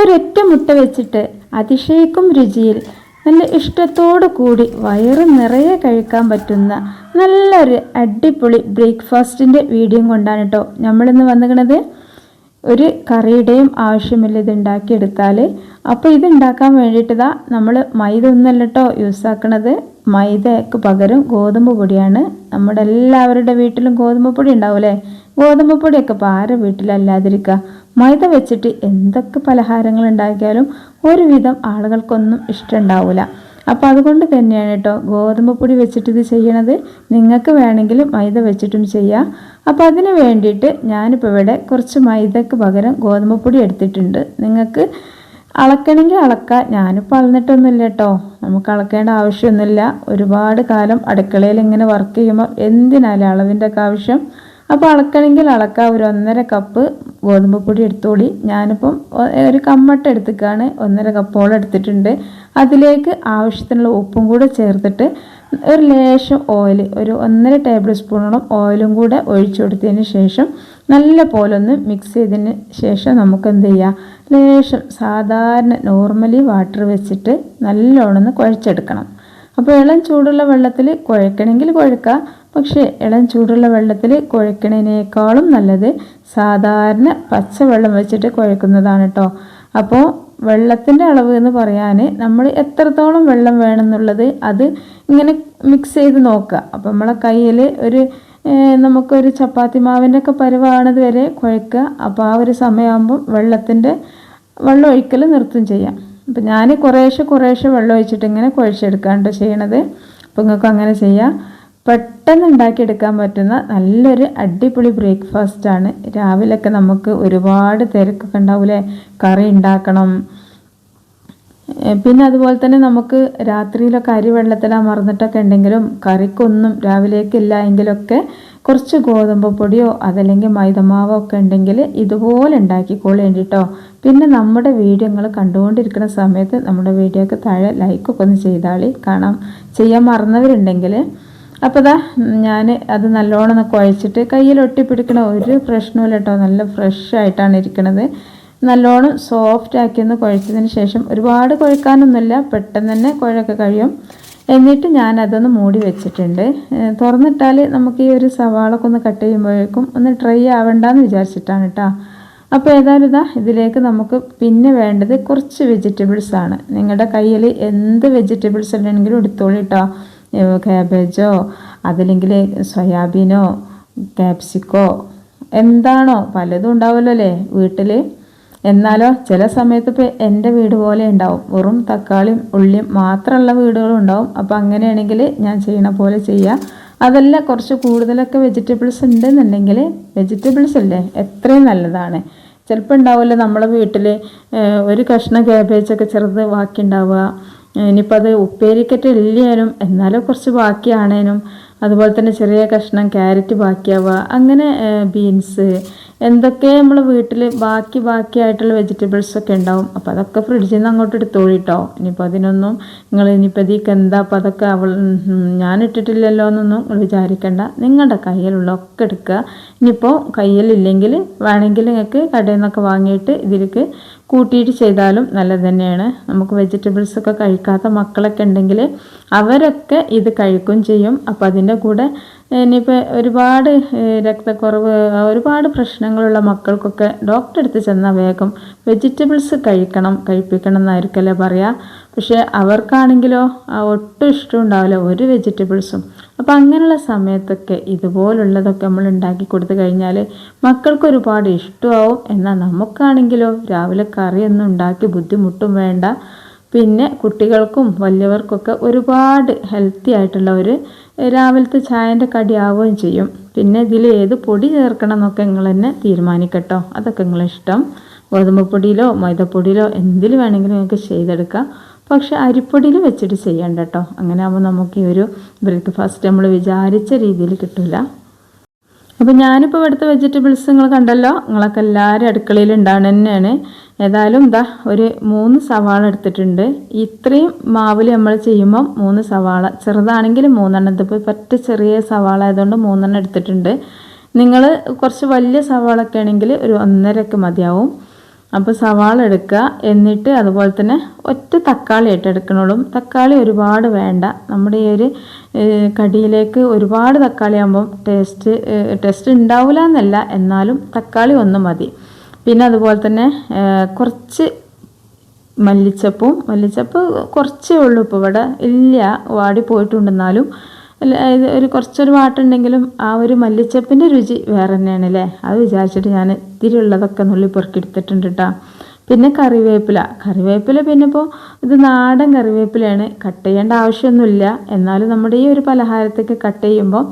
ഒരൊറ്റ മുട്ട വെച്ചിട്ട് അതിശയിക്കും രുചിയിൽ. നല്ല ഇഷ്ടത്തോടു കൂടി വയറ് നിറയെ കഴിക്കാൻ പറ്റുന്ന നല്ലൊരു അടിപൊളി ബ്രേക്ക്ഫാസ്റ്റിന്റെ വീഡിയോ കൊണ്ടാണ് കേട്ടോ നമ്മളിന്ന് വന്നിക്കണത് ഒരു കറിയുടെയും ആവശ്യമില്ല ഇത് ഉണ്ടാക്കിയെടുത്താൽ അപ്പോൾ ഇത് ഉണ്ടാക്കാൻ വേണ്ടിയിട്ട് ഇതാ നമ്മൾ മൈദ ഒന്നല്ല കേട്ടോ യൂസ് ആക്കണത്. മൈദക്ക് പകരം ഗോതമ്പ് പൊടിയാണ്. നമ്മുടെ എല്ലാവരുടെ വീട്ടിലും ഗോതമ്പ് പൊടി ഉണ്ടാവും അല്ലേ? ഗോതമ്പ് പൊടിയൊക്കെ ഇപ്പോൾ ആരുടെ വീട്ടിലല്ലാതിരിക്കുക മൈദ വെച്ചിട്ട് എന്തൊക്കെ പലഹാരങ്ങൾ ഉണ്ടാക്കിയാലും ഒരുവിധം ആളുകൾക്കൊന്നും ഇഷ്ടമുണ്ടാവില്ല അപ്പോൾ അതുകൊണ്ട് തന്നെയാണ് കേട്ടോ ഗോതമ്പ് പൊടി വെച്ചിട്ട് ഇത് ചെയ്യണത്. നിങ്ങൾക്ക് വേണമെങ്കിൽ മൈദ വെച്ചിട്ടും ചെയ്യാം. അപ്പോൾ അതിന് വേണ്ടിയിട്ട് ഞാനിപ്പോൾ ഇവിടെ കുറച്ച് മൈദക്ക് പകരം ഗോതമ്പ് പൊടി എടുത്തിട്ടുണ്ട്. നിങ്ങൾക്ക് അളക്കണമെങ്കിൽ അളക്കാം. ഞാനിപ്പോൾ അളന്നിട്ടൊന്നുമില്ല കേട്ടോ. നമുക്ക് അളക്കേണ്ട ആവശ്യമൊന്നുമില്ല. ഒരുപാട് കാലം അടുക്കളയിൽ ഇങ്ങനെ വർക്ക് ചെയ്യുമ്പോൾ എന്തിനാലും അളവിന്റെ ഒക്കെ ആവശ്യം? അപ്പോൾ അളക്കണമെങ്കിൽ അളക്കാം. ഒരു ഒന്നര കപ്പ് ഗോതമ്പ് പൊടി എടുത്തോളി. ഞാനിപ്പം ഒരു കമ്മട്ട എടുത്തിക്കാണ്. ഒന്നര കപ്പോളം എടുത്തിട്ടുണ്ട്. അതിലേക്ക് ആവശ്യത്തിനുള്ള ഉപ്പും കൂടെ ചേർത്തിട്ട് ഒരു ലേശം ഓയിൽ ഒരു ഒന്നര ടേബിൾ സ്പൂണോളം ഓയിലും കൂടെ ഒഴിച്ചു കൊടുത്തതിന് ശേഷം നല്ല പോലെ ഒന്ന് മിക്സ് ചെയ്തതിന് ശേഷം നമുക്ക് എന്ത് ചെയ്യാം? ലേശം സാധാരണ നോർമലി വാട്ടർ വെച്ചിട്ട് നല്ലോണം ഒന്ന് കുഴച്ചെടുക്കണം. അപ്പോൾ ഇളം ചൂടുള്ള വെള്ളത്തിൽ കുഴക്കണമെങ്കിൽ കുഴക്കാം. പക്ഷേ ഇളം ചൂടുള്ള വെള്ളത്തിൽ കുഴക്കണതിനേക്കാളും നല്ലത് സാധാരണ പച്ച വെള്ളം വെച്ചിട്ട് കുഴക്കുന്നതാണ് കേട്ടോ അപ്പോൾ വെള്ളത്തിന്റെ അളവ് എന്ന് പറയാൻ നമ്മൾ എത്രത്തോളം വെള്ളം വേണമെന്നുള്ളത് അത് ഇങ്ങനെ മിക്സ് ചെയ്ത് നോക്കുക. അപ്പോൾ നമ്മളെ കയ്യിൽ ഒരു നമുക്കൊരു ചപ്പാത്തി മാവിന്റെ ഒക്കെ പരുവാണത് വരെ കുഴക്കുക അപ്പോൾ ആ ഒരു സമയമാകുമ്പം വെള്ളത്തിന്റെ വെള്ളം ഒഴിക്കൽ നിർത്തും ചെയ്യാം. അപ്പം ഞാൻ കുറേശ്ശെ കുറേശ്ശെ വെള്ളം ഒഴിച്ചിട്ട് ഇങ്ങനെ കുഴച്ചെടുക്കാണ്ട് ചെയ്യണത്. അപ്പോൾ നിങ്ങൾക്ക് അങ്ങനെ ചെയ്യാം. പെട്ടെന്ന് ഉണ്ടാക്കിയെടുക്കാൻ പറ്റുന്ന നല്ലൊരു അടിപൊളി ബ്രേക്ക്ഫാസ്റ്റ് ആണ്. രാവിലെയൊക്കെ നമുക്ക് ഒരുപാട് തിരക്കൊക്കെ ഉണ്ടാവൂലേ? കറി ഉണ്ടാക്കണം. പിന്നെ അതുപോലെ തന്നെ നമുക്ക് രാത്രിയിലൊക്കെ അരി വെള്ളത്തിലാ മറന്നിട്ടൊക്കെ ഉണ്ടെങ്കിലും കറിക്കൊന്നും രാവിലേക്കില്ല എങ്കിലൊക്കെ കുറച്ച് ഗോതമ്പ് പൊടിയോ അതല്ലെങ്കിൽ മൈദമാവോ ഒക്കെ ഉണ്ടെങ്കിൽ ഇതുപോലെ ഉണ്ടാക്കിക്കോളേണ്ടി കേട്ടോ പിന്നെ നമ്മുടെ വീഡിയോ നിങ്ങൾ കണ്ടുകൊണ്ടിരിക്കുന്ന സമയത്ത് നമ്മുടെ വീഡിയോക്ക് താഴെ ലൈക്കൊക്കെ ഒന്ന് ചെയ്താളി. കാണാം. ചെയ്യാൻ മറന്നവരുണ്ടെങ്കിൽ അപ്പോൾ ദാ ഞാൻ അത് നല്ലോണം കുഴച്ചിട്ട് കയ്യിൽ ഒട്ടിപ്പിടിക്കണ ഒരു പ്രശ്നമില്ല കേട്ടോ നല്ല ഫ്രഷ് ആയിട്ടാണ് ഇരിക്കുന്നത് നല്ലോണം സോഫ്റ്റ് ആക്കി ഒന്ന് കുഴച്ചതിന് ശേഷം ഒരുപാട് കുഴക്കാനൊന്നുമില്ല പെട്ടെന്ന് തന്നെ കുഴയൊക്കെ കഴിയും. എന്നിട്ട് ഞാൻ അതൊന്ന് മൂടി വെച്ചിട്ടുണ്ട്. തുറന്നിട്ടാൽ നമുക്ക് ഈ ഒരു സവാളൊക്കെ ഒന്ന് കട്ട് ചെയ്യുമ്പോഴേക്കും ഒന്ന് ട്രൈ ആവണ്ടെന്ന് വിചാരിച്ചിട്ടാണ് കേട്ടോ അപ്പോൾ ഏതായാലും ഇതാ ഇതിലേക്ക് നമുക്ക് പിന്നെ വേണ്ടത് കുറച്ച് വെജിറ്റബിൾസ് ആണ് നിങ്ങളുടെ കയ്യിൽ എന്ത് വെജിറ്റബിൾസ് ഉണ്ടെങ്കിലും എടുത്തോളൂ കേട്ടോ കാബേജോ അതല്ലെങ്കിൽ സോയാബീനോ ക്യാപ്സിക്കോ എന്താണോ പലതും ഉണ്ടാവുമല്ലോ അല്ലേ വീട്ടിൽ എന്നാലോ ചില സമയത്ത് ഇപ്പോൾ എന്റെ വീട് പോലെ ഉണ്ടാവും. വെറും തക്കാളിയും ഉള്ളിയും മാത്രമുള്ള വീടുകളും ഉണ്ടാവും. അപ്പോൾ അങ്ങനെയാണെങ്കിൽ ഞാൻ ചെയ്യണ പോലെ ചെയ്യുക അതല്ല കുറച്ച് കൂടുതലൊക്കെ വെജിറ്റബിൾസ് ഉണ്ടെന്നുണ്ടെങ്കിൽ വെജിറ്റബിൾസ് അല്ലേ എത്രയും നല്ലതാണ്. ചിലപ്പോൾ ഉണ്ടാവില്ല നമ്മളെ വീട്ടിൽ ഒരു കഷ്ണം ക്യാബേജൊക്കെ ചെറുത് ബാക്കി ഉണ്ടാവുക. ഇനിയിപ്പോൾ അത് ഉപ്പേരിക്കറ്റ് ഇല്ലാനും എന്നാലും കുറച്ച് ബാക്കിയാണേനും. അതുപോലെ തന്നെ ചെറിയ കഷ്ണം ക്യാരറ്റ് ബാക്കിയാവുക അങ്ങനെ ബീൻസ് എന്തൊക്കെ നമ്മൾ വീട്ടിൽ ബാക്കി ബാക്കിയായിട്ടുള്ള വെജിറ്റബിൾസ് ഒക്കെ ഉണ്ടാവും. അപ്പോൾ അതൊക്കെ ഫ്രിഡ്ജിൽ നിന്ന് അങ്ങോട്ട് എടുത്തോളിട്ടോ ഇനിയിപ്പോൾ അതിനൊന്നും നിങ്ങൾ ഇനിയിപ്പോൾ ഇതിക്ക് എന്താ അപ്പോൾ അതൊക്കെ അവൾ ഞാൻ ഇട്ടിട്ടില്ലല്ലോ എന്നൊന്നും നിങ്ങൾ വിചാരിക്കേണ്ട. നിങ്ങളുടെ കയ്യിലുള്ള ഒക്കെ എടുക്കുക. ഇനിയിപ്പോൾ കയ്യിലില്ലെങ്കിൽ വേണമെങ്കിൽ നിങ്ങൾക്ക് കടയിൽ നിന്നൊക്കെ വാങ്ങിയിട്ട് ഇതിലേക്ക് കൂട്ടിയിട്ട് ചെയ്താലും നല്ലത് തന്നെയാണ്. നമുക്ക് വെജിറ്റബിൾസ് ഒക്കെ കഴിക്കാത്ത മക്കളൊക്കെ ഉണ്ടെങ്കിൽ അവരൊക്കെ ഇത് കഴിക്കും ചെയ്യും. അപ്പോൾ അതിന്റെ കൂടെ ഇനിയിപ്പോൾ ഒരുപാട് രക്തക്കുറവ് ഒരുപാട് പ്രശ്നങ്ങളുള്ള മക്കൾക്കൊക്കെ ഡോക്ടറെ അടുത്ത് ചെന്നാൽ വേഗം വെജിറ്റബിൾസ് കഴിക്കണം കഴിപ്പിക്കണം എന്നായിരിക്കല്ലേ പറയുക പക്ഷേ അവർക്കാണെങ്കിലോ ഒട്ടും ഇഷ്ടം ഉണ്ടാവില്ല ഒരു വെജിറ്റബിൾസും. അപ്പോൾ അങ്ങനെയുള്ള സമയത്തൊക്കെ ഇതുപോലുള്ളതൊക്കെ നമ്മൾ ഉണ്ടാക്കി കൊടുത്തു കഴിഞ്ഞാൽ മക്കൾക്ക് ഒരുപാട് ഇഷ്ടമാവും. എന്നാൽ നമുക്കാണെങ്കിലോ രാവിലെ കറിയൊന്നും ഉണ്ടാക്കി ബുദ്ധിമുട്ടും വേണ്ട. പിന്നെ കുട്ടികൾക്കും വലിയവർക്കൊക്കെ ഒരുപാട് ഹെൽത്തി ആയിട്ടുള്ള ഒരു രാവിലത്തെ ചായന്റെ കടി ആവുകയും ചെയ്യും. പിന്നെ ഇതിൽ ഏത് പൊടി ചേർക്കണം എന്നൊക്കെ നിങ്ങൾ തന്നെ തീരുമാനിക്കട്ടോ. അതൊക്കെ നിങ്ങളിഷ്ടം. ഗോതമ്പ് പൊടിയിലോ മൈദപ്പൊടിയിലോ എന്തിൽ വേണമെങ്കിലും നിങ്ങൾക്ക് ചെയ്തെടുക്കാം. പക്ഷെ അരിപ്പൊടിയിൽ വെച്ചിട്ട് ചെയ്യണ്ട കേട്ടോ അങ്ങനെ ആകുമ്പോൾ നമുക്ക് ഈ ഒരു ബ്രേക്ക്ഫാസ്റ്റ് നമ്മൾ വിചാരിച്ച രീതിയിൽ കിട്ടില്ല അപ്പോൾ ഞാനിപ്പോൾ ഇവിടുത്തെ വെജിറ്റബിൾസ് നിങ്ങൾ കണ്ടല്ലോ. നിങ്ങളൊക്കെ എല്ലാവരും അടുക്കളയിൽ ഉണ്ടാവണ തന്നെയാണ്. ഏതായാലും എന്താ ഒരു മൂന്ന് സവാള എടുത്തിട്ടുണ്ട്. ഇത്രയും മാവിൽ നമ്മൾ ചെയ്യുമ്പം മൂന്ന് സവാള. ചെറുതാണെങ്കിൽ മൂന്നെണ്ണം. ഇതിപ്പോൾ പറ്റ ചെറിയ സവാള ആയതുകൊണ്ട് മൂന്നെണ്ണം എടുത്തിട്ടുണ്ട്. നിങ്ങൾ കുറച്ച് വലിയ സവാള ഒക്കെ ആണെങ്കിൽ ഒരു ഒന്നരക്ക് മതിയാവും. അപ്പോൾ സവാള എടുക്കുക. എന്നിട്ട് അതുപോലെ തന്നെ ഒറ്റ തക്കാളി ആയിട്ട് എടുക്കണോളും തക്കാളി ഒരുപാട് വേണ്ട. നമ്മുടെ ഈ ഒരു കടിയിലേക്ക് ഒരുപാട് തക്കാളി ആകുമ്പം ടേസ്റ്റ് ടേസ്റ്റ് ഉണ്ടാവില്ല എന്നല്ല. എന്നാലും തക്കാളി ഒന്ന് മതി. പിന്നെ അതുപോലെ തന്നെ കുറച്ച് മല്ലിച്ചപ്പും മല്ലിച്ചപ്പ് കുറച്ചേ ഉള്ളൂ ഇപ്പോൾ ഇവിടെ. ഇല്ല വാടി പോയിട്ടുണ്ടെന്നാലും ഒരു കുറച്ചൊരു വാട്ടുണ്ടെങ്കിലും ആ ഒരു മല്ലിച്ചപ്പിന്റെ രുചി വേറെ തന്നെയാണ് അല്ലേ അത് വിചാരിച്ചിട്ട് ഞാൻ ഇത്തിരി ഉള്ളതൊക്കെ നുള്ളി പെറുക്കിയെടുത്തിട്ടുണ്ട് കേട്ടോ പിന്നെ കറിവേപ്പില. കറിവേപ്പില പിന്നെ ഇപ്പോൾ ഇത് നാടൻ കറിവേപ്പിലയാണ്. കട്ട് ചെയ്യേണ്ട ആവശ്യമൊന്നുമില്ല. എന്നാലും നമ്മുടെ ഈ ഒരു പലഹാരത്തേക്ക് കട്ട് ചെയ്യുമ്പോൾ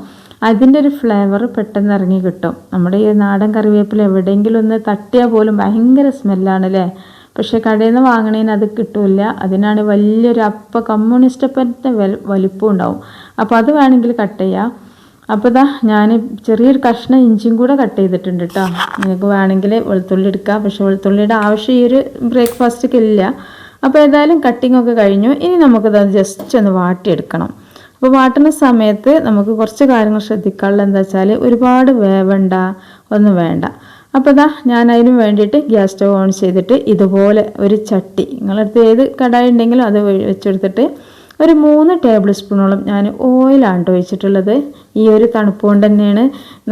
അതിന്റെ ഒരു ഫ്ലേവർ പെട്ടെന്ന് ഇറങ്ങി കിട്ടും. നമ്മുടെ ഈ നാടൻ കറിവേപ്പില എവിടെയെങ്കിലും ഒന്ന് തട്ടിയാൽ പോലും ഭയങ്കര സ്മെല്ലാണ് അല്ലേ പക്ഷേ കടയിൽ നിന്ന് വാങ്ങണേന് അത് കിട്ടില്ല. അതിനാണ് വലിയൊരു അപ്പ കമ്മ്യൂണിസ്റ്റ് അപ്പന്റെ വലിപ്പം ഉണ്ടാവും. അപ്പോൾ അത് വേണമെങ്കിൽ കട്ട് ചെയ്യാം. അപ്പോൾ ഇതാ ഞാൻ ചെറിയൊരു കഷ്ണം ഇഞ്ചിയും കൂടെ കട്ട് ചെയ്തിട്ടുണ്ട് കേട്ടോ നിങ്ങൾക്ക് വേണമെങ്കിൽ വെളുത്തുള്ളി എടുക്കാം. പക്ഷേ വെളുത്തുള്ളിയുടെ ആവശ്യം ഈ ഒരു ബ്രേക്ക്ഫാസ്റ്റൊക്കെ ഇല്ല. അപ്പോൾ ഏതായാലും കട്ടിംഗ് ഒക്കെ കഴിഞ്ഞു. ഇനി നമുക്കത് ജസ്റ്റ് ഒന്ന് വാട്ടിയെടുക്കണം. അപ്പോൾ വാട്ടുന്ന സമയത്ത് നമുക്ക് കുറച്ച് കാര്യങ്ങൾ ശ്രദ്ധിക്കാനുള്ള എന്താ വെച്ചാൽ ഒരുപാട് വേവണ്ട ഒന്നും വേണ്ട. അപ്പോൾ ഇതാ ഞാൻ അതിന് വേണ്ടിയിട്ട് ഗ്യാസ് സ്റ്റവ് ഓൺ ചെയ്തിട്ട് ഇതുപോലെ ഒരു ചട്ടി. നിങ്ങളടുത്ത് ഏത് കടായി ഉണ്ടെങ്കിലും അത് വെച്ചെടുത്തിട്ട് ഒരു മൂന്ന് ടേബിൾ സ്പൂണോളം ഞാൻ ഓയിലാണ് ഒഴിച്ചിട്ടുള്ളത്. ഈ ഒരു തണുപ്പ് കൊണ്ട് തന്നെയാണ്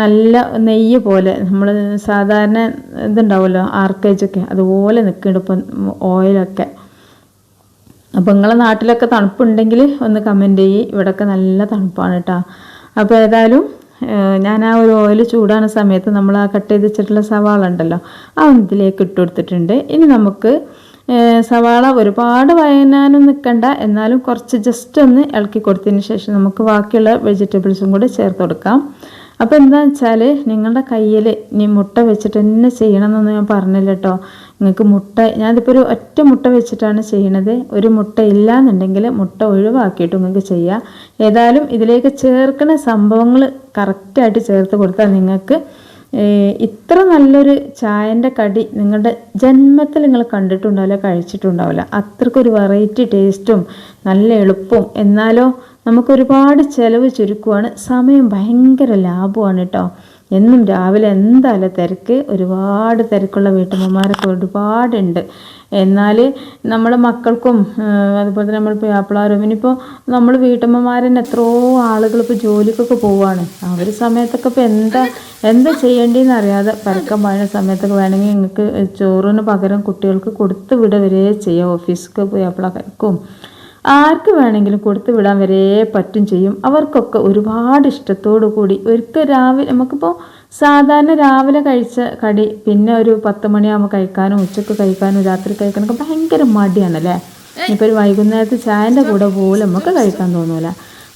നല്ല നെയ്യ് പോലെ നമ്മൾ സാധാരണ ഇതുണ്ടാവുമല്ലോ ആർക്കേജൊക്കെ അതുപോലെ നിൽക്കുന്നുണ്ട് ഇപ്പം ഓയിലൊക്കെ. അപ്പോൾ നിങ്ങളെ നാട്ടിലൊക്കെ തണുപ്പുണ്ടെങ്കിൽ ഒന്ന് കമന്റ് ചെയ്യ്. ഇവിടെയൊക്കെ നല്ല തണുപ്പാണ് കേട്ടോ അപ്പോൾ ഏതായാലും ഞാൻ ആ ഒരു ഓയിൽ ചൂടാണ് സമയത്ത് നമ്മൾ ആ കട്ട് ചെയ്ത് വെച്ചിട്ടുള്ള സവാള ഉണ്ടല്ലോ ആ ഇതിലേക്ക് ഇട്ട് കൊടുത്തിട്ടുണ്ട്. ഇനി നമുക്ക് സവാള ഒരുപാട് വയനാനും നിൽക്കണ്ട എന്നാലും കുറച്ച് ജസ്റ്റ് ഒന്ന് ഇളക്കി കൊടുത്തതിന് ശേഷം നമുക്ക് ബാക്കിയുള്ള വെജിറ്റബിൾസും കൂടി ചേർത്ത് കൊടുക്കാം. അപ്പോൾ എന്താണെന്ന് വെച്ചാൽ നിങ്ങളുടെ കയ്യിൽ ഇനി മുട്ട വെച്ചിട്ട് തന്നെ ചെയ്യണമെന്നൊന്നും ഞാൻ പറഞ്ഞില്ല കേട്ടോ നിങ്ങൾക്ക് മുട്ട ഞാനിപ്പോൾ ഒരു ഒറ്റ മുട്ട വെച്ചിട്ടാണ് ചെയ്യണത്. ഒരു മുട്ട ഇല്ലാന്നുണ്ടെങ്കിൽ മുട്ട ഒഴിവാക്കിയിട്ട് നിങ്ങൾക്ക് ചെയ്യാം. ഏതായാലും ഇതിലേക്ക് ചേർക്കുന്ന സംഭവങ്ങൾ കറക്റ്റായിട്ട് ചേർത്ത് കൊടുത്താൽ നിങ്ങൾക്ക് ഇത്ര നല്ലൊരു ചായന്റെ കടി നിങ്ങളുടെ ജന്മത്തിൽ നിങ്ങൾ കണ്ടിട്ടുണ്ടാവില്ല കഴിച്ചിട്ടുണ്ടാവില്ല. അത്രക്കൊരു വെറൈറ്റി ടേസ്റ്റും നല്ല എളുപ്പവും. എന്നാലോ നമുക്ക് ഒരുപാട് ചിലവ് ചുരുക്കുവാണ്. സമയം ഭയങ്കര ലാഭമാണ് കേട്ടോ. എന്നും രാവിലെ എന്തായാലും തിരക്ക് ഒരുപാട് തിരക്കുള്ള വീട്ടമ്മമാരൊക്കെ ഒരുപാടുണ്ട്. എന്നാൽ നമ്മുടെ മക്കൾക്കും അതുപോലെ തന്നെ നമ്മൾ പിയാപ്പിളാരും ഇനിയിപ്പോൾ നമ്മൾ വീട്ടമ്മമാരന്നെ എത്രയോ ആളുകൾ ഇപ്പോൾ ജോലിക്കൊക്കെ ആ ഒരു സമയത്തൊക്കെ ഇപ്പോൾ എന്താ എന്താ ചെയ്യേണ്ടതെന്ന് അറിയാതെ പരക്കം പാഴുന്ന സമയത്തൊക്കെ വേണമെങ്കിൽ നിങ്ങൾക്ക് ചോറിന് പകരം കുട്ടികൾക്ക് കൊടുത്ത് വിട വരെ ചെയ്യാം ഓഫീസിലേക്ക് പിയാപ്പിളക്കും ആർക്ക് വേണമെങ്കിലും കൊടുത്തു വിടാൻ വരെ പറ്റും ചെയ്യും. അവർക്കൊക്കെ ഒരുപാട് ഇഷ്ടത്തോടു കൂടി. ഒരിക്കൽ രാവിലെ നമുക്കിപ്പോൾ സാധാരണ രാവിലെ കഴിച്ച കടി പിന്നെ ഒരു പത്ത് മണിയാകുമ്പോൾ കഴിക്കാനും ഉച്ചയ്ക്ക് കഴിക്കാനും രാത്രി കഴിക്കാനൊക്കെ ഭയങ്കര മടിയാണല്ലേ? ഇപ്പോൾ ഒരു വൈകുന്നേരത്ത് ചായന്റെ കൂടെ പോലും നമുക്ക് കഴിക്കാൻ തോന്നൂല.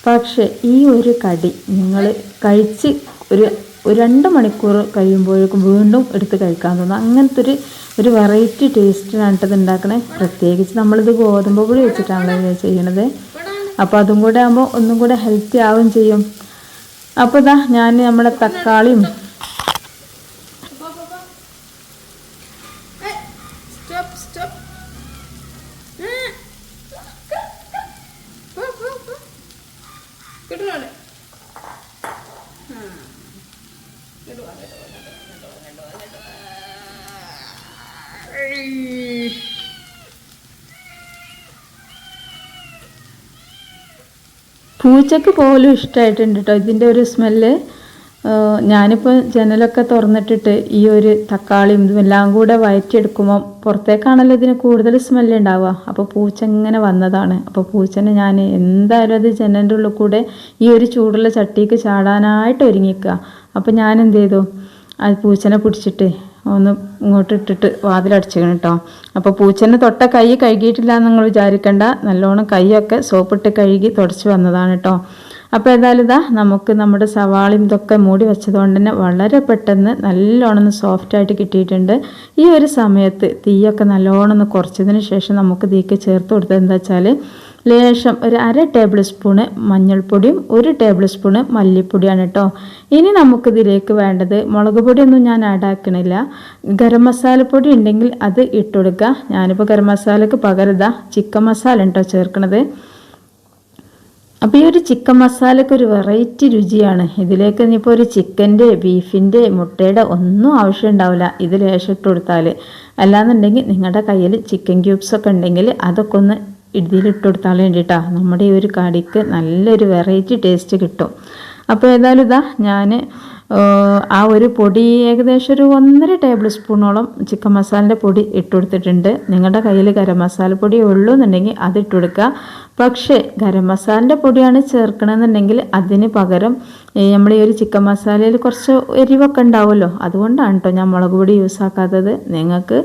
പക്ഷേ ഈ ഒരു കടി നിങ്ങൾ കഴിച്ച് ഒരു ഒരു രണ്ട് മണിക്കൂർ കഴിയുമ്പോഴേക്കും വീണ്ടും എടുത്ത് കഴിക്കാൻ തോന്നും. അങ്ങനത്തെ ഒരു ഒരു വെറൈറ്റി ടേസ്റ്റിനാണ് ഉണ്ടാക്കണേ പ്രത്യേകിച്ച് നമ്മളിത് ഗോതമ്പ് പൊടി വെച്ചിട്ടാണല്ലോ ചെയ്യണത്. അപ്പോൾ അതും കൂടെ ആകുമ്പോൾ ഒന്നും കൂടെ ഹെൽത്തി ആവുകയും ചെയ്യും. അപ്പോൾ ഇതാ ഞാൻ നമ്മുടെ തക്കാളിയും പൂച്ചക്ക് പോലും ഇഷ്ടമായിട്ടുണ്ട് കേട്ടോ ഇതിന്റെ ഒരു സ്മെല്ല് ഞാനിപ്പോൾ ജനലൊക്കെ തുറന്നിട്ടിട്ട് ഈ ഒരു തക്കാളിയും ഇതും എല്ലാം കൂടെ വയറ്റിയെടുക്കുമ്പോൾ പുറത്തേക്കാണല്ലോ ഇതിന് കൂടുതൽ സ്മെല്ല് ഉണ്ടാവുക. അപ്പോൾ പൂച്ച ഇങ്ങനെ വന്നതാണ്. അപ്പോൾ പൂച്ചനെ ഞാൻ എന്തായാലും അത് ജനലിന്റെ ഉള്ളിൽ കൂടെ ഈ ഒരു ചൂടുള്ള ചട്ടിക്ക് ചാടാനായിട്ട് ഒരുങ്ങിക്കുക. അപ്പോൾ ഞാൻ എന്ത് ചെയ്തു? അത് പൂച്ചനെ പിടിച്ചിട്ട് ഒന്ന് ഇങ്ങോട്ട് ഇട്ടിട്ട് വാതിലടച്ചിക്കണം കേട്ടോ. അപ്പോൾ പൂച്ചനെ തൊട്ട കൈ കഴുകിയിട്ടില്ല എന്ന് നിങ്ങൾ വിചാരിക്കണ്ട. നല്ലോണം കൈയൊക്കെ സോപ്പിട്ട് കഴുകി തുടച്ച് വന്നതാണ് കേട്ടോ. അപ്പോൾ ഏതായാലും ഇതാ നമുക്ക് നമ്മുടെ സവാളയും ഇതൊക്കെ മൂടി വെച്ചതുകൊണ്ട് തന്നെ വളരെ പെട്ടെന്ന് നല്ലോണം സോഫ്റ്റ് ആയിട്ട് കിട്ടിയിട്ടുണ്ട്. ഈ ഒരു സമയത്ത് തീയൊക്കെ നല്ലോണം കുറച്ചതിന് ശേഷം നമുക്ക് തീക്ക് ചേർത്ത് കൊടുത്തത് എന്താ വെച്ചാൽ ലേശം ഒരു അര ടേബിൾ സ്പൂണ് മഞ്ഞൾപ്പൊടിയും ഒരു ടേബിൾ സ്പൂണ് മല്ലിപ്പൊടിയാണ് കേട്ടോ. ഇനി നമുക്കിതിലേക്ക് വേണ്ടത് മുളക് പൊടിയൊന്നും ഞാൻ ആഡാക്കണില്ല ഗരം മസാലപ്പൊടി ഉണ്ടെങ്കിൽ അത് ഇട്ടുകൊടുക്കുക ഞാനിപ്പോൾ ഗരം മസാലക്ക് പകരം ചിക്കൻ മസാല ഉണ്ടോ ചേർക്കണത്. അപ്പോൾ ഈ ഒരു ചിക്കൻ മസാലയ്ക്ക് ഒരു വെറൈറ്റി രുചിയാണ്. ഇതിലേക്ക് ഇനിയിപ്പോൾ ഒരു ചിക്കന്റെ ബീഫിന്റെ മുട്ടയുടെ ഒന്നും ആവശ്യം ഉണ്ടാവില്ല. ഇത് ലേശം ഇട്ട് കൊടുത്താൽ അല്ലാന്നുണ്ടെങ്കിൽ നിങ്ങളുടെ കയ്യിൽ ചിക്കൻ ക്യൂബ്സ് ഒക്കെ ഉണ്ടെങ്കിൽ അതൊക്കെ ഒന്ന് ഇതിലിട്ട് കൊടുത്താൽ വേണ്ടിയിട്ടാണ് നമ്മുടെ ഈ ഒരു കടിക്ക് നല്ലൊരു വെറൈറ്റി ടേസ്റ്റ് കിട്ടും. അപ്പോൾ ഏതായാലും ഇതാ ഞാൻ ആ ഒരു പൊടി ഏകദേശം ഒരു ഒന്നര ടേബിൾ സ്പൂണോളം ചിക്കൻ മസാലന്റെ പൊടി ഇട്ട് കൊടുത്തിട്ടുണ്ട് നിങ്ങളുടെ കയ്യിൽ ഗരം മസാല പൊടി ഉള്ളൂ എന്നുണ്ടെങ്കിൽ അത് ഇട്ട് കൊടുക്കുക പക്ഷേ ഗരം മസാലന്റെ പൊടിയാണ് ചേർക്കണമെന്നുണ്ടെങ്കിൽ അതിന് പകരം നമ്മൾ ഈ ഒരു ചിക്കൻ മസാലയിൽ കുറച്ച് എരിവൊക്കെ ഉണ്ടാവുമല്ലോ. അതുകൊണ്ടാണ് കേട്ടോ ഞാൻ മുളക് പൊടി യൂസ് ആക്കാത്തത്. നിങ്ങൾക്ക്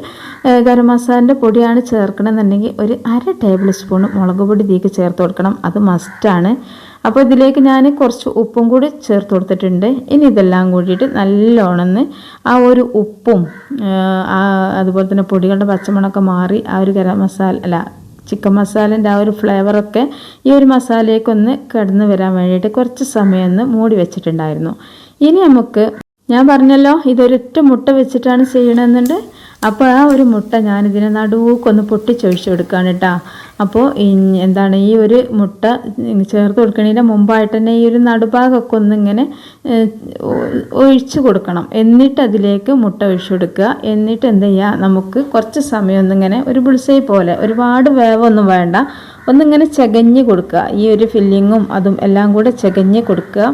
ഗരം മസാലന്റെ പൊടിയാണ് ചേർക്കണമെന്നുണ്ടെങ്കിൽ ഒരു അര ടേബിൾ സ്പൂൺ മുളക് പൊടി തീക്ക് ചേർത്ത് കൊടുക്കണം. അത് മസ്റ്റാണ് അപ്പോൾ ഇതിലേക്ക് ഞാൻ കുറച്ച് ഉപ്പും കൂടി ചേർത്ത് കൊടുത്തിട്ടുണ്ട്. ഇനി ഇതെല്ലാം കൂടിയിട്ട് നല്ലോണമെന്ന് ആ ഒരു ഉപ്പും അതുപോലെ തന്നെ പൊടികളുടെ പച്ചമണമൊക്കെ മാറി ആ ഒരു ഗരം മസാല അല്ല ചിക്കൻ മസാലന്റെ ആ ഒരു ഫ്ലേവറൊക്കെ ഈ ഒരു മസാലയൊക്കെ ഒന്ന് കടന്നു വരാൻ വേണ്ടിയിട്ട് കുറച്ച് സമയം ഒന്ന് മൂടി വെച്ചിട്ടുണ്ടായിരുന്നു. ഇനി നമുക്ക് ഞാൻ പറഞ്ഞല്ലോ ഇതൊരൊറ്റ മുട്ട വെച്ചിട്ടാണ് ചെയ്യണമെന്നുണ്ട് അപ്പോൾ ആ ഒരു മുട്ട ഞാനിതിനെ നടുവൂക്കൊന്ന് പൊട്ടിച്ചൊഴിച്ചു കൊടുക്കുകയാണ് കേട്ടോ അപ്പോൾ എന്താണ് ഈ ഒരു മുട്ട ചേർത്ത് കൊടുക്കണതിന്റെ മുമ്പായിട്ട് തന്നെ ഈ ഒരു നടുഭാഗമൊക്കെ ഒന്നിങ്ങനെ ഒഴിച്ച് കൊടുക്കണം. എന്നിട്ട് അതിലേക്ക് മുട്ട ഒഴിച്ചു കൊടുക്കുക. എന്നിട്ട് എന്ത് ചെയ്യുക? നമുക്ക് കുറച്ച് സമയം ഒന്നിങ്ങനെ ഒരു പുളിസൈ പോലെ ഒരുപാട് വേവൊന്നും വേണ്ട. ഒന്നിങ്ങനെ ചകഞ്ഞ് കൊടുക്കുക. ഈ ഒരു ഫില്ലിങ്ങും അതും എല്ലാം കൂടെ ചകഞ്ഞ് കൊടുക്കുക.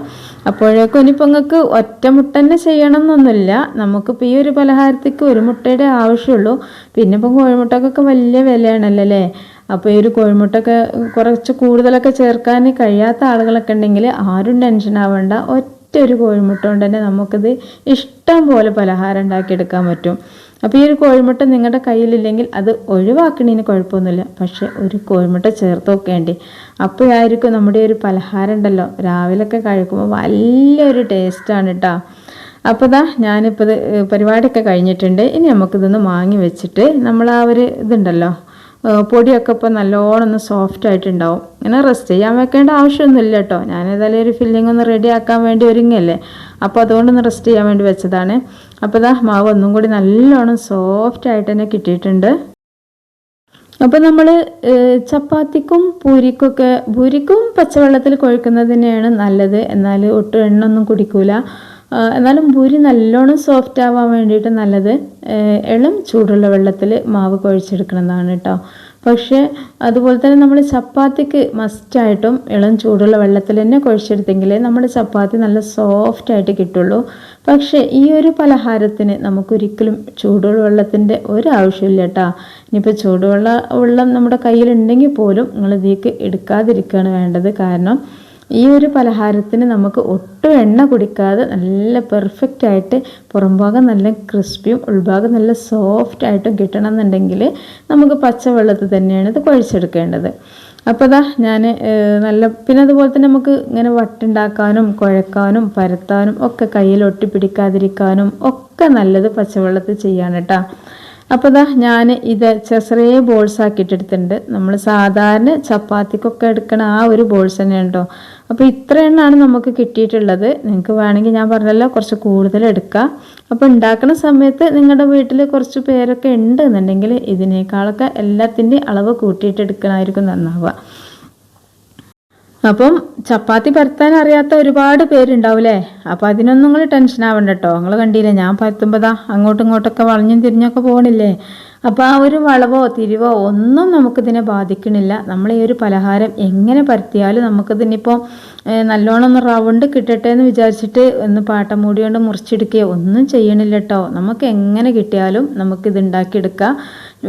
അപ്പോഴേക്കും ഇനിയിപ്പോൾ നിങ്ങൾക്ക് ഒറ്റ മുട്ട തന്നെ ചെയ്യണം എന്നൊന്നുമില്ല നമുക്കിപ്പോൾ ഈ ഒരു പലഹാരത്തേക്ക് ഒരു മുട്ടയുടെ ആവശ്യമുള്ളൂ. പിന്നെ ഇപ്പം കോഴിമുട്ടക്കൊക്കെ വലിയ വിലയാണല്ലോ അല്ലേ അപ്പോൾ ഈ ഒരു കോഴിമുട്ടൊക്കെ കുറച്ച് കൂടുതലൊക്കെ ചേർക്കാൻ കഴിയാത്ത ആളുകളൊക്കെ ഉണ്ടെങ്കിൽ ആരും ടെൻഷൻ ആവേണ്ട. ഒറ്റ ഒരു കോഴിമുട്ട കൊണ്ട് തന്നെ നമുക്കിത് ഇഷ്ടം പോലെ പലഹാരം ഉണ്ടാക്കിയെടുക്കാൻ പറ്റും. അപ്പോൾ ഈ ഒരു കോഴിമുട്ട നിങ്ങളുടെ കയ്യിലില്ലെങ്കിൽ അത് ഒഴിവാക്കണതിന് കുഴപ്പമൊന്നുമില്ല. പക്ഷേ ഒരു കോഴിമുട്ട ചേർത്ത് വെക്കേണ്ടി അപ്പോഴായിരിക്കും നമ്മുടെ ഒരു പലഹാരം ഉണ്ടല്ലോ. രാവിലെയൊക്കെ കഴിക്കുമ്പോൾ വലിയൊരു ടേസ്റ്റാണ് കേട്ടോ അപ്പോൾ ദാ ഞാനിപ്പോൾ ഇത് പരിപാടിയൊക്കെ കഴിഞ്ഞിട്ടുണ്ട്. ഇനി നമുക്കിതൊന്ന് വാങ്ങി വെച്ചിട്ട് നമ്മൾ ആ ഒരു ഇതുണ്ടല്ലോ. പൊടിയൊക്കെ ഇപ്പോൾ നല്ലോണം ഒന്ന് സോഫ്റ്റ് ആയിട്ടുണ്ടാവും. ഇങ്ങനെ റെസ്റ്റ് ചെയ്യാൻ വെക്കേണ്ട ആവശ്യമൊന്നുമില്ല കേട്ടോ ഞാൻ ഏതായാലും ഒരു ഫില്ലിംഗ് ഒന്ന് റെഡി ആക്കാൻ വേണ്ടി ഒരുങ്ങല്ലേ അപ്പോൾ അതുകൊണ്ടൊന്ന് റെസ്റ്റ് ചെയ്യാൻ വേണ്ടി വെച്ചതാണ്. അപ്പോൾ ഇതാ മാവ് ഒന്നും കൂടി നല്ലോണം സോഫ്റ്റ് ആയിട്ട് തന്നെ കിട്ടിയിട്ടുണ്ട്. അപ്പോൾ നമ്മൾ ചപ്പാത്തിക്കും പൂരിക്കൊക്കെ പൂരിക്കും പച്ചവെള്ളത്തിൽ കൊഴുക്കുന്നത് തന്നെയാണ് നല്ലത്. എന്നാൽ ഒട്ടും എണ്ണൊന്നും കുടിക്കൂല. എന്നാലും പൂരി നല്ലോണം സോഫ്റ്റ് ആവാൻ വേണ്ടിയിട്ട് നല്ലത് ഇളം ചൂടുള്ള വെള്ളത്തിൽ മാവ് കുഴച്ചെടുക്കണമെന്നാണ് കേട്ടോ പക്ഷേ അതുപോലെ തന്നെ നമ്മൾ ചപ്പാത്തിക്ക് മസ്റ്റായിട്ടും ഇളം ചൂടുള്ള വെള്ളത്തിൽ തന്നെ കുഴച്ചെടുത്തെങ്കിലേ നമ്മുടെ ചപ്പാത്തി നല്ല സോഫ്റ്റ് ആയിട്ട് കിട്ടുള്ളൂ. പക്ഷേ ഈ ഒരു പലഹാരത്തിന് നമുക്കൊരിക്കലും ചൂടുള്ള വെള്ളത്തിന്റെ ഒരു ആവശ്യമില്ല കേട്ടോ ഇനിയിപ്പോൾ ചൂടുവെള്ള വെള്ളം നമ്മുടെ കയ്യിലുണ്ടെങ്കിൽ പോലും നിങ്ങൾ ഇതിലേക്ക് എടുക്കാതിരിക്കുകയാണ് വേണ്ടത്. കാരണം ഈ ഒരു പലഹാരത്തിന് നമുക്ക് ഒട്ടും എണ്ണ കുടിക്കാതെ നല്ല പെർഫെക്റ്റ് ആയിട്ട് പുറംഭാഗം നല്ല ക്രിസ്പിയും ഉൾഭാഗം നല്ല സോഫ്റ്റ് ആയിട്ടും കിട്ടണം എന്നുണ്ടെങ്കിൽ നമുക്ക് പച്ചവെള്ളത്തിൽ തന്നെയാണ് ഇത് കുഴച്ചെടുക്കേണ്ടത്. അപ്പോൾ അതാ ഞാൻ നല്ല പിന്നെ അതുപോലെ തന്നെ നമുക്ക് ഇങ്ങനെ വട്ടുണ്ടാക്കാനും കുഴക്കാനും പരത്താനും ഒക്കെ കയ്യിൽ ഒട്ടിപ്പിടിക്കാതിരിക്കാനും ഒക്കെ നല്ലത് പച്ചവെള്ളത്തിൽ ചെയ്യാണ് കേട്ടോ അപ്പോൾ ഇതാ ഞാൻ ഇത് ചെറിയ ബോൾസ് ആക്കിയിട്ടെടുത്തിട്ടുണ്ട്. നമ്മൾ സാധാരണ ചപ്പാത്തിക്കൊക്കെ എടുക്കണ ആ ഒരു ബോൾസ് തന്നെയാണ് ഉണ്ടോ അപ്പോൾ ഇത്ര എണ്ണമാണ് നമുക്ക് കിട്ടിയിട്ടുള്ളത്. നിങ്ങൾക്ക് വേണമെങ്കിൽ ഞാൻ പറഞ്ഞല്ലോ കുറച്ച് കൂടുതൽ എടുക്കാം. അപ്പോൾ ഉണ്ടാക്കുന്ന സമയത്ത് നിങ്ങളുടെ വീട്ടിൽ കുറച്ച് പേരൊക്കെ ഉണ്ട് എന്നുണ്ടെങ്കിൽ ഇതിനേക്കാളൊക്കെ എല്ലാത്തിന്റെയും അളവ് കൂട്ടിയിട്ട് എടുക്കണമായിരിക്കും നന്നാവുക. അപ്പം ചപ്പാത്തി പരത്താൻ അറിയാത്ത ഒരുപാട് പേരുണ്ടാവില്ലേ അപ്പോൾ അതിനൊന്നും നിങ്ങൾ ടെൻഷൻ ആവണ്ട കേട്ടോ. നിങ്ങൾ കണ്ടില്ലേ ഞാൻ പരത്തുമ്പോഴാ അങ്ങോട്ടും ഇങ്ങോട്ടൊക്കെ വളഞ്ഞും തിരിഞ്ഞൊക്കെ പോകണില്ലേ അപ്പോൾ ആ ഒരു വളവോ തിരിവോ ഒന്നും നമുക്കിതിനെ ബാധിക്കണില്ല. നമ്മൾ ഈ ഒരു പലഹാരം എങ്ങനെ പരത്തിയാലും നമുക്കിതിനിപ്പോൾ നല്ലോണം ഒന്ന് റൗണ്ട് കിട്ടട്ടെ എന്ന് വിചാരിച്ചിട്ട് ഒന്ന് പാട്ടം മൂടി കൊണ്ട് മുറിച്ചെടുക്കുകയോ ഒന്നും ചെയ്യണില്ല കേട്ടോ നമുക്ക് എങ്ങനെ കിട്ടിയാലും നമുക്കിത് ഉണ്ടാക്കിയെടുക്കാം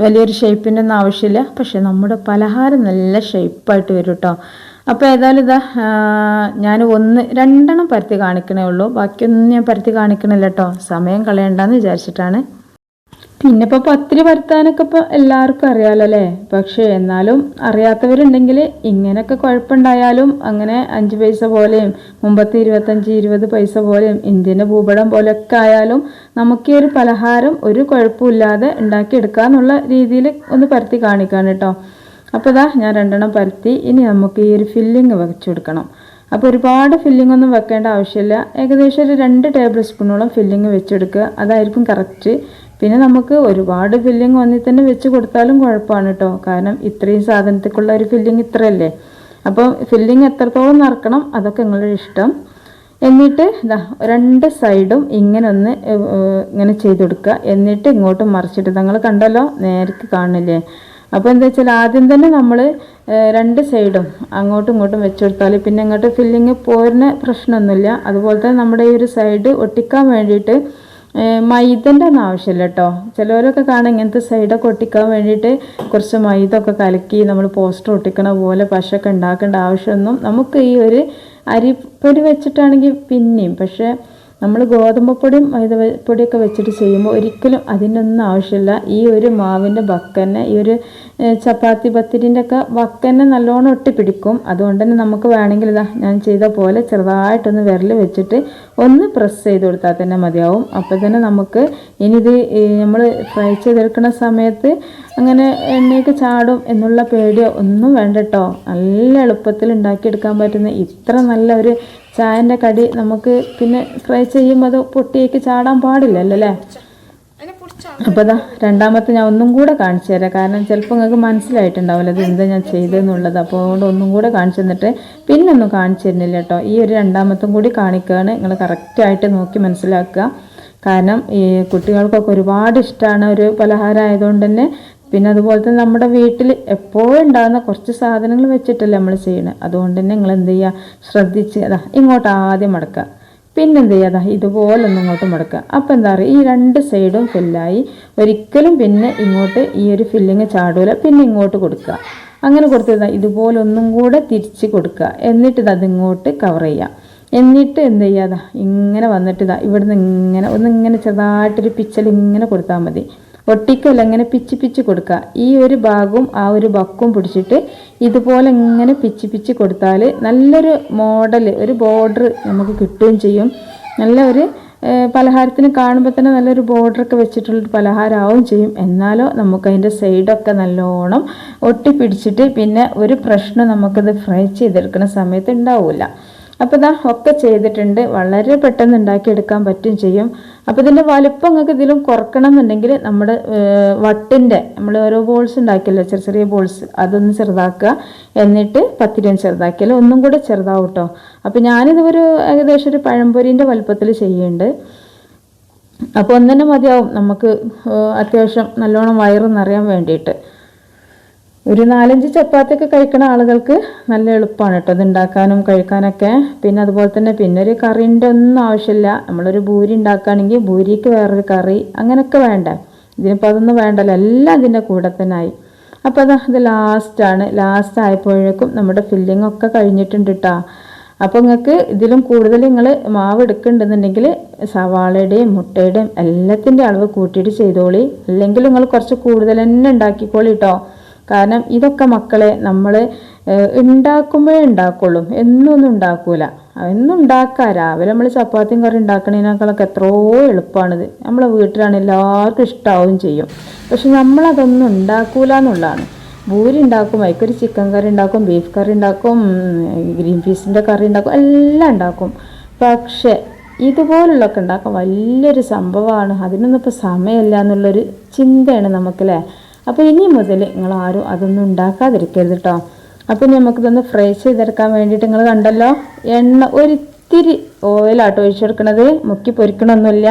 വലിയൊരു ഷേപ്പിന്റെ ഒന്നും ആവശ്യമില്ല. പക്ഷെ നമ്മുടെ പലഹാരം നല്ല ഷേപ്പായിട്ട് വരും കേട്ടോ അപ്പോൾ ഏതായാലും ഇതാ ഞാൻ ഒന്ന് രണ്ടെണ്ണം പരത്തി കാണിക്കണേ ഉള്ളൂ. ബാക്കിയൊന്നും ഞാൻ പരത്തി കാണിക്കണില്ല കേട്ടോ സമയം കളയണ്ടെന്ന് വിചാരിച്ചിട്ടാണ്. പിന്നെ പത്തിരി പരത്താനൊക്കെ ഇപ്പോൾ എല്ലാവർക്കും അറിയാമല്ലോ അല്ലേ പക്ഷേ എന്നാലും അറിയാത്തവരുണ്ടെങ്കിൽ ഇങ്ങനെയൊക്കെ കുഴപ്പമുണ്ടായാലും അങ്ങനെ അഞ്ച് പൈസ പോലെയും മുമ്പത്തെ ഇരുപത്തഞ്ച് ഇരുപത് പൈസ പോലെയും ഇന്ത്യന്റെ ഭൂപടം പോലെയൊക്കെ ആയാലും നമുക്ക് ഈ ഒരു പലഹാരം ഒരു കുഴപ്പമില്ലാതെ ഉണ്ടാക്കിയെടുക്കാന്നുള്ള രീതിയിൽ ഒന്ന് പരത്തി കാണിക്കാൻ കേട്ടോ. അപ്പോൾ ഇതാ ഞാൻ രണ്ടെണ്ണം പരത്തി. ഇനി നമുക്ക് ഈ ഒരു ഫില്ലിങ് വെച്ചു കൊടുക്കണം. അപ്പോൾ ഒരുപാട് ഫില്ലിംഗ് ഒന്നും വെക്കേണ്ട ആവശ്യമില്ല. ഏകദേശം ഒരു രണ്ട് ടേബിൾ സ്പൂണോളം ഫില്ലിങ് വെച്ചെടുക്കുക അതായിരിക്കും കറക്റ്റ്. പിന്നെ നമുക്ക് ഒരുപാട് ഫില്ലിങ് ഒന്നിൽ തന്നെ വെച്ച് കൊടുത്താലും കുഴപ്പമാണ് കേട്ടോ കാരണം ഇത്രയും സാധനത്തേക്കുള്ള ഒരു ഫില്ലിങ് ഇത്രയല്ലേ? അപ്പോൾ ഫില്ലിങ് എത്രത്തോളം നിറക്കണം അതൊക്കെ നിങ്ങളുടെ ഇഷ്ടം. എന്നിട്ട് ഇതാ രണ്ട് സൈഡും ഇങ്ങനെ ഒന്ന് ഇങ്ങനെ ചെയ്ത് കൊടുക്കുക. എന്നിട്ട് ഇങ്ങോട്ട് മറിച്ചിട്ട് നിങ്ങൾ കണ്ടല്ലോ നേരത്തെ കാണില്ലേ? അപ്പോൾ എന്താ വെച്ചാൽ ആദ്യം തന്നെ നമ്മൾ രണ്ട് സൈഡും അങ്ങോട്ടും ഇങ്ങോട്ടും വെച്ച് കൊടുത്താൽ പിന്നെ ഇങ്ങോട്ട് ഫില്ലിങ് പോരുന്ന പ്രശ്നമൊന്നുമില്ല. അതുപോലെ തന്നെ നമ്മുടെ ഈ ഒരു സൈഡ് ഒട്ടിക്കാൻ വേണ്ടിയിട്ട് മൈദന്റെ ഒന്നും ആവശ്യമില്ല കേട്ടോ ചിലവരൊക്കെ കാണാൻ ഇങ്ങനത്തെ സൈഡൊക്കെ ഒട്ടിക്കാൻ വേണ്ടിയിട്ട് കുറച്ച് മൈദ ഒക്കെ കലക്കി നമ്മൾ പോസ്റ്റർ ഒട്ടിക്കണ പോലെ പശയൊക്കെ ഉണ്ടാക്കേണ്ട ആവശ്യമൊന്നും നമുക്ക് ഈ ഒരു അരിപ്പൊടി വെച്ചിട്ടാണെങ്കിൽ പിന്നെയും. പക്ഷേ നമ്മൾ ഗോതമ്പ് പൊടിയും മൈദപ്പൊടിയൊക്കെ വെച്ചിട്ട് ചെയ്യുമ്പോൾ ഒരിക്കലും അതിനൊന്നും ആവശ്യമില്ല. ഈ ഒരു മാവിന്റെ ബക്കന്നെ ഈ ഒരു ചപ്പാത്തി പത്തിരിന്റെ ഒക്കെ വക്കന്നെ നല്ലോണം ഒട്ടിപ്പിടിക്കും. അതുകൊണ്ട് തന്നെ നമുക്ക് വേണമെങ്കിൽ ഇതാ ഞാൻ ചെയ്ത പോലെ ചെറുതായിട്ടൊന്ന് വിരൽ വെച്ചിട്ട് ഒന്ന് പ്രസ് ചെയ്ത് കൊടുത്താൽ തന്നെ മതിയാവും. അപ്പോൾ തന്നെ നമുക്ക് ഇനി ഇത് നമ്മൾ ഫ്രൈ ചെയ്തെടുക്കുന്ന സമയത്ത് അങ്ങനെ എണ്ണയൊക്കെ ചാടും എന്നുള്ള പേടിയോ ഒന്നും വേണ്ട കേട്ടോ നല്ല എളുപ്പത്തിൽ ഉണ്ടാക്കിയെടുക്കാൻ പറ്റുന്ന ഇത്ര നല്ല ഒരു ചായന്റെ കടി നമുക്ക് പിന്നെ ഫ്രൈ ചെയ്യുമ്പോൾ അത് പൊട്ടിയേക്ക് ചാടാൻ പാടില്ലല്ലോ അല്ലേ അപ്പോൾ അതാ രണ്ടാമത്തെ ഞാൻ ഒന്നും കൂടെ കാണിച്ചു തരാം. കാരണം ചിലപ്പോൾ നിങ്ങൾക്ക് മനസ്സിലായിട്ടുണ്ടാവില്ല അത് എന്താ ഞാൻ ചെയ്തെന്നുള്ളത്. അപ്പോൾ അതുകൊണ്ട് ഒന്നും കൂടെ കാണിച്ചു തന്നിട്ട് പിന്നെ ഒന്നും കാണിച്ചു തരുന്നില്ല കേട്ടോ. ഈ ഒരു രണ്ടാമത്തും കൂടി കാണിക്കുകയാണ് നിങ്ങൾ കറക്റ്റായിട്ട് നോക്കി മനസ്സിലാക്കുക. കാരണം ഈ കുട്ടികൾക്കൊക്കെ ഒരുപാട് ഇഷ്ടമാണ് ഒരു പലഹാരം ആയതുകൊണ്ട് തന്നെ പിന്നെ അതുപോലെ തന്നെ നമ്മുടെ വീട്ടിൽ എപ്പോഴും ഉണ്ടാകുന്ന കുറച്ച് സാധനങ്ങൾ വെച്ചിട്ടല്ലേ നമ്മൾ ചെയ്യണത് അതുകൊണ്ട് തന്നെ നിങ്ങൾ എന്ത് ചെയ്യുക ശ്രദ്ധിച്ച് അതാ ഇങ്ങോട്ട് ആദ്യം മടക്കുക. പിന്നെ എന്ത് അതാ ഇതുപോലെ ഒന്ന് ഇങ്ങോട്ട് മടക്കുക. അപ്പം എന്താ പറയുക? ഈ രണ്ട് സൈഡും ഫില്ലായി. ഒരിക്കലും പിന്നെ ഇങ്ങോട്ട് ഈ ഒരു ഫില്ലിങ് ചാടൂല. പിന്നെ ഇങ്ങോട്ട് കൊടുക്കുക. അങ്ങനെ കൊടുത്തതാ ഇതുപോലെ ഒന്നും കൂടെ തിരിച്ച് കൊടുക്കുക. എന്നിട്ട് ഇത് അതിങ്ങോട്ട് കവർ ചെയ്യുക. എന്നിട്ട് എന്ത് ചെയ്യാതാ ഇങ്ങനെ വന്നിട്ട് ഇതാ ഇവിടുന്ന് ഇങ്ങനെ ഒന്ന് ഇങ്ങനെ ചെറുതായിട്ടൊരു പിച്ചൽ ഇങ്ങനെ കൊടുത്താൽ മതി. ഒട്ടിക്കല്ല ഇങ്ങനെ പിച്ച് പിച്ച് കൊടുക്കുക ഈ ഒരു ഭാഗവും ആ ഒരു ബക്കും പിടിച്ചിട്ട് ഇതുപോലെ ഇങ്ങനെ പിച്ച് പിച്ച് കൊടുത്താൽ നല്ലൊരു മോഡൽ ഒരു ബോർഡർ നമുക്ക് കിട്ടുകയും ചെയ്യും. നല്ല ഒരു പലഹാരത്തിന് കാണുമ്പോൾ തന്നെ നല്ലൊരു ബോർഡറൊക്കെ വെച്ചിട്ടുള്ളൊരു പലഹാരമാവും ചെയ്യും. എന്നാലോ നമുക്കതിന്റെ സൈഡൊക്കെ നല്ലോണം ഒട്ടിപ്പിടിച്ചിട്ട് പിന്നെ ഒരു പ്രശ്നം നമുക്കത് ഫ്രൈ ചെയ്തെടുക്കുന്ന സമയത്ത് ഉണ്ടാവില്ല അപ്പോൾ ഇതാ ഒക്കെ ചെയ്തിട്ടുണ്ട്. വളരെ പെട്ടെന്ന് ഉണ്ടാക്കിയെടുക്കാൻ പറ്റും ചെയ്യും. അപ്പോൾ ഇതിന്റെ വലുപ്പം നിങ്ങൾക്ക് ഇതിലും കുറക്കണം എന്നുണ്ടെങ്കിൽ നമ്മുടെ വട്ടിന്റെ നമ്മൾ ഓരോ ബോൾസ് ഉണ്ടാക്കിയല്ലോ ചെറിയ ചെറിയ ബോൾസ് അതൊന്ന് ചെറുതാക്കുക. എന്നിട്ട് പത്തിരിയും ചെറുതാക്കിയാൽ ഒന്നും കൂടെ ചെറുതാവും കേട്ടോ അപ്പോൾ ഞാനിത് ഒരു ഏകദേശം ഒരു പഴംപൊരിന്റെ വലുപ്പത്തിൽ ചെയ്യുന്നുണ്ട്. അപ്പോൾ ഒന്നിനെ മതിയാവും നമുക്ക് അത്യാവശ്യം നല്ലോണം വയറ് വേണ്ടിയിട്ട്. ഒരു നാലഞ്ച് ചപ്പാത്തിയൊക്കെ കഴിക്കുന്ന ആളുകൾക്ക് നല്ല എളുപ്പമാണ് കേട്ടോ. ഇത് ഉണ്ടാക്കാനും കഴിക്കാനൊക്കെ. പിന്നെ അതുപോലെ തന്നെ പിന്നെ ഒരു കറിന്റെ ഒന്നും ആവശ്യമില്ല. നമ്മളൊരു ഭൂരി ഉണ്ടാക്കുകയാണെങ്കിൽ ഭൂരിക്ക് വേറൊരു കറി അങ്ങനെയൊക്കെ വേണ്ട? ഇതിനിപ്പോൾ അതൊന്നും വേണ്ടല്ലോ. എല്ലാം അതിന്റെ കൂടെ തന്നെ ആയി. അപ്പോൾ അത് ഇത് ലാസ്റ്റാണ് ലാസ്റ്റ് ആയപ്പോഴേക്കും നമ്മുടെ ഫില്ലിംഗ് ഒക്കെ കഴിഞ്ഞിട്ടുണ്ട് കേട്ടോ. അപ്പോൾ നിങ്ങൾക്ക് ഇതിലും കൂടുതൽ നിങ്ങൾ മാവ് എടുക്കുന്നുണ്ടെന്നുണ്ടെങ്കിൽ സവാളയുടെയും മുട്ടയുടെയും എല്ലാത്തിന്റെ അളവ് കൂട്ടിയിട്ട് ചെയ്തോളി. അല്ലെങ്കിൽ നിങ്ങൾ കുറച്ച് കൂടുതൽ തന്നെ ഉണ്ടാക്കിക്കോളി കേട്ടോ. കാരണം ഇതൊക്കെ മക്കളെ നമ്മൾ ഉണ്ടാക്കുമ്പോഴേ ഉണ്ടാക്കുള്ളൂ. എന്നൊന്നും ഉണ്ടാക്കൂല. എന്നും ഉണ്ടാക്കാം. രാവിലെ നമ്മൾ ചപ്പാത്തിയും കറി ഉണ്ടാക്കണതിനേക്കാളൊക്കെ എത്രയോ എളുപ്പമാണിത് നമ്മളെ വീട്ടിലാണ് എല്ലാവർക്കും ഇഷ്ടമാവുകയും ചെയ്യും. പക്ഷെ നമ്മളതൊന്നും ഉണ്ടാക്കൂല എന്നുള്ളതാണ്. ഭൂരി ഉണ്ടാക്കും അതിക്കൊരു ചിക്കൻ കറി ഉണ്ടാക്കും ബീഫ് കറി ഉണ്ടാക്കും ഗ്രീൻ പീസിന്റെ കറി ഉണ്ടാക്കും എല്ലാം ഉണ്ടാക്കും. പക്ഷേ ഇതുപോലുള്ളതൊക്കെ ഉണ്ടാക്കാൻ വലിയൊരു സംഭവമാണ്. അതിനൊന്നും ഇപ്പോൾ സമയമില്ല എന്നുള്ളൊരു ചിന്തയാണ് നമുക്കല്ലേ? അപ്പോൾ ഇനി മുതൽ നിങ്ങൾ ആരും അതൊന്നും ഉണ്ടാക്കാതിരിക്കരുത് കേട്ടോ അപ്പോൾ നമുക്കിതൊന്ന് ഫ്രൈ ചെയ്തെടുക്കാൻ വേണ്ടിയിട്ട് നിങ്ങൾ കണ്ടല്ലോ എണ്ണ ഒരിത്തിരി ഓയിലാട്ടോ ഒഴിച്ചെടുക്കണത്. മുക്കി പൊരിക്കണമൊന്നുമില്ല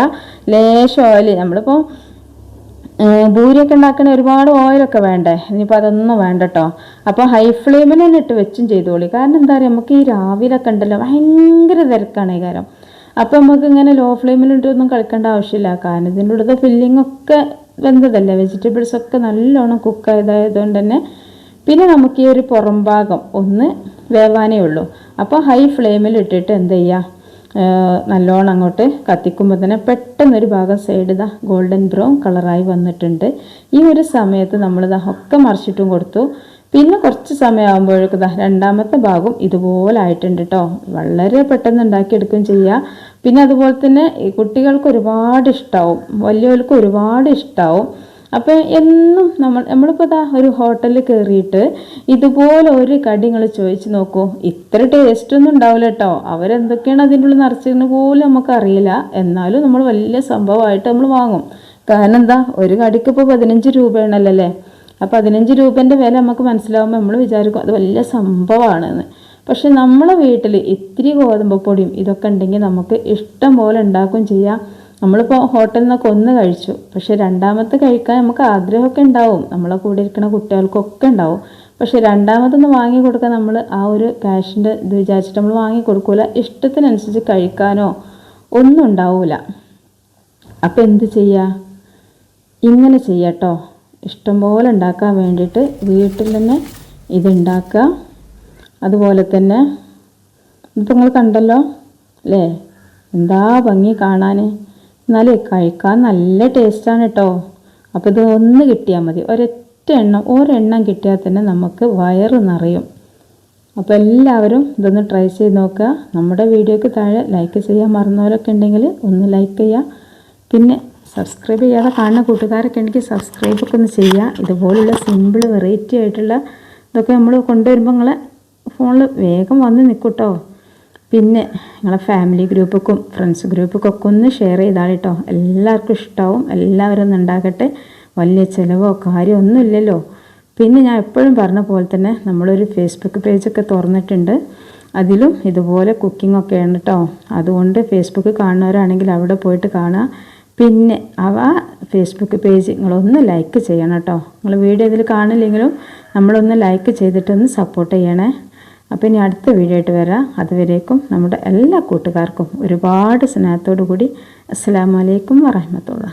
ലേശം ഓയിൽ നമ്മളിപ്പോൾ ഭൂരിയൊക്കെ ഉണ്ടാക്കണ ഒരുപാട് ഓയിലൊക്കെ വേണ്ടേ? ഇനിയിപ്പോൾ അതൊന്നും വേണ്ട കേട്ടോ അപ്പോൾ ഹൈ ഫ്ലെയിമിൽ തന്നെ ഇട്ട് വെച്ചും ചെയ്തോളി. കാരണം എന്താ പറയുക നമുക്ക് ഈ രാവിലൊക്കെ ഉണ്ടല്ലോ ഭയങ്കര തിരക്കാണ് ഈ കാര്യം അപ്പോൾ നമുക്ക് ഇങ്ങനെ ലോ ഫ്ലെയിമിലിട്ടൊന്നും കളിക്കേണ്ട ആവശ്യമില്ല. കാരണം ഇതിന്റെ ഉള്ളത് ഫില്ലിംഗ് ഒക്കെ വെന്തതല്ലേ? വെജിറ്റബിൾസ് ഒക്കെ നല്ലോണം കുക്കായതായതുകൊണ്ട് തന്നെ പിന്നെ നമുക്ക് ഈ ഒരു പുറം ഭാഗം ഒന്ന് വേവാനേ ഉള്ളൂ. അപ്പോൾ ഹൈ ഫ്ലെയിമിൽ ഇട്ടിട്ട് എന്ത് ചെയ്യുക നല്ലോണം അങ്ങോട്ട് കത്തിക്കുമ്പോൾ തന്നെ പെട്ടെന്നൊരു ഭാഗം സൈഡ് ഇതാ ഗോൾഡൻ ബ്രൗൺ കളറായി വന്നിട്ടുണ്ട്. ഈ ഒരു സമയത്ത് നമ്മളിതാ ഒക്കെ മറിച്ചിട്ടും കൊടുത്തു. പിന്നെ കുറച്ച് സമയമാകുമ്പോഴേക്കും രണ്ടാമത്തെ ഭാഗം ഇതുപോലെ ആയിട്ടുണ്ട് കേട്ടോ വളരെ പെട്ടെന്ന് ഉണ്ടാക്കിയെടുക്കുകയും ചെയ്യുക പിന്നെ അതുപോലെ തന്നെ കുട്ടികൾക്ക് ഒരുപാട് ഇഷ്ടമാവും വലിയവർക്ക് ഒരുപാട് ഇഷ്ടമാവും അപ്പോൾ എന്നും നമ്മൾ നമ്മളിപ്പോൾ ഇതാ ഒരു ഹോട്ടലിൽ കയറിയിട്ട് ഇതുപോലെ ഒരു കടി നിങ്ങൾ ചോദിച്ച് നോക്കൂ. ഇത്ര ടേസ്റ്റൊന്നും ഉണ്ടാവില്ല കേട്ടോ അവരെന്തൊക്കെയാണ് അതിന്റെ ഉള്ളിൽ നിറച്ചിരുന്ന പോലും നമുക്കറിയില്ല എന്നാലും നമ്മൾ വലിയ സംഭവമായിട്ട് നമ്മൾ വാങ്ങും. കാരണം എന്താ ഒരു കടിക്ക് ഇപ്പോൾ പതിനഞ്ച് രൂപയാണല്ലോ അല്ലേ? ആ പതിനഞ്ച് രൂപേന്റെ വില നമുക്ക് മനസ്സിലാവുമ്പോൾ നമ്മൾ വിചാരിക്കും അത് വലിയ സംഭവമാണെന്ന് പക്ഷെ നമ്മളെ വീട്ടിൽ ഇത്തിരി ഗോതമ്പ് പൊടിയും ഇതൊക്കെ ഉണ്ടെങ്കിൽ നമുക്ക് ഇഷ്ടം പോലെ ഉണ്ടാക്കുകയും ചെയ്യാം. നമ്മളിപ്പോൾ ഹോട്ടലിൽ നിന്നൊക്കെ ഒന്ന് കഴിച്ചു. പക്ഷെ രണ്ടാമത്തെ കഴിക്കാൻ നമുക്ക് ആഗ്രഹമൊക്കെ ഉണ്ടാവും. നമ്മളെ കൂടെ ഇരിക്കുന്ന കുട്ടികൾക്കൊക്കെ ഉണ്ടാവും. പക്ഷെ രണ്ടാമതൊന്ന് വാങ്ങി കൊടുക്കാൻ നമ്മൾ ആ ഒരു ക്യാഷിന്റെ ഇത് വിചാരിച്ചിട്ട് നമ്മൾ വാങ്ങി കൊടുക്കൂല. ഇഷ്ടത്തിനനുസരിച്ച് കഴിക്കാനോ ഒന്നും ഉണ്ടാവില്ല അപ്പം എന്ത് ചെയ്യുക ഇങ്ങനെ ചെയ്യാട്ടോ. ഇഷ്ടംപോലെ ഉണ്ടാക്കാൻ വേണ്ടിയിട്ട് വീട്ടിൽ തന്നെ ഇതുണ്ടാക്കുക. അതുപോലെ തന്നെ ഇപ്പം നിങ്ങൾ കണ്ടല്ലോ അല്ലേ? എന്താ ഭംഗി കാണാൻ എന്നാലേ കഴിക്കാൻ നല്ല ടേസ്റ്റാണ് കേട്ടോ അപ്പോൾ ഇത് ഒന്ന് കിട്ടിയാൽ മതി. ഒരൊറ്റ എണ്ണം ഒരെണ്ണം കിട്ടിയാൽ തന്നെ നമുക്ക് വയറ് നിറയും. അപ്പോൾ എല്ലാവരും ഇതൊന്ന് ട്രൈ ചെയ്ത് നോക്കുക. നമ്മുടെ വീഡിയോയ്ക്ക് താഴെ ലൈക്ക് ചെയ്യാൻ മറന്നവരൊക്കെ ഉണ്ടെങ്കിൽ ഒന്ന് ലൈക്ക് ചെയ്യുക. പിന്നെ സബ്സ്ക്രൈബ് ചെയ്യാതെ കാണുന്ന കൂട്ടുകാരൊക്കെ എനിക്ക് സബ്സ്ക്രൈബ് ഒക്കെ ഒന്ന് ചെയ്യുക. ഇതുപോലുള്ള സിമ്പിൾ വെറൈറ്റി ആയിട്ടുള്ള ഇതൊക്കെ നമ്മൾ കൊണ്ടുവരുമ്പോൾ നിങ്ങളെ ഫോണിൽ വേഗം വന്ന് നിൽക്കൂട്ടോ പിന്നെ നിങ്ങളെ ഫാമിലി ഗ്രൂപ്പൊക്കും ഫ്രണ്ട്സ് ഗ്രൂപ്പൊക്കെ ഒക്കെ ഒന്ന് ഷെയർ ചെയ്താൽ കേട്ടോ എല്ലാവർക്കും ഇഷ്ടമാവും എല്ലാവരും ഒന്ന് ഉണ്ടാക്കട്ടെ വലിയ ചിലവോ കാര്യമൊന്നുമില്ലല്ലോ പിന്നെ ഞാൻ എപ്പോഴും പറഞ്ഞ പോലെ തന്നെ നമ്മളൊരു ഫേസ്ബുക്ക് പേജൊക്കെ തുറന്നിട്ടുണ്ട്. അതിലും ഇതുപോലെ കുക്കിംഗ് ഒക്കെയാണ് കേട്ടോ അതുകൊണ്ട് ഫേസ്ബുക്ക് കാണുന്നവരാണെങ്കിൽ അവിടെ പോയിട്ട് കാണുക പിന്നെ അവ ഫേസ്ബുക്ക് പേജ് നിങ്ങളൊന്ന് ലൈക്ക് ചെയ്യണം കേട്ടോ. നിങ്ങൾ വീഡിയോ ഇതിൽ കാണില്ലെങ്കിലും നമ്മളൊന്ന് ലൈക്ക് ചെയ്തിട്ടൊന്ന് സപ്പോർട്ട് ചെയ്യണേ. അപ്പോൾ ഇനി അടുത്ത വീഡിയോ ആയിട്ട് വരാം. അതുവരേക്കും നമ്മുടെ എല്ലാ കൂട്ടുകാർക്കും ഒരുപാട് സ്നേഹത്തോടു കൂടി അസ്സാം വലൈക്കും വറഹമത്തുള്ള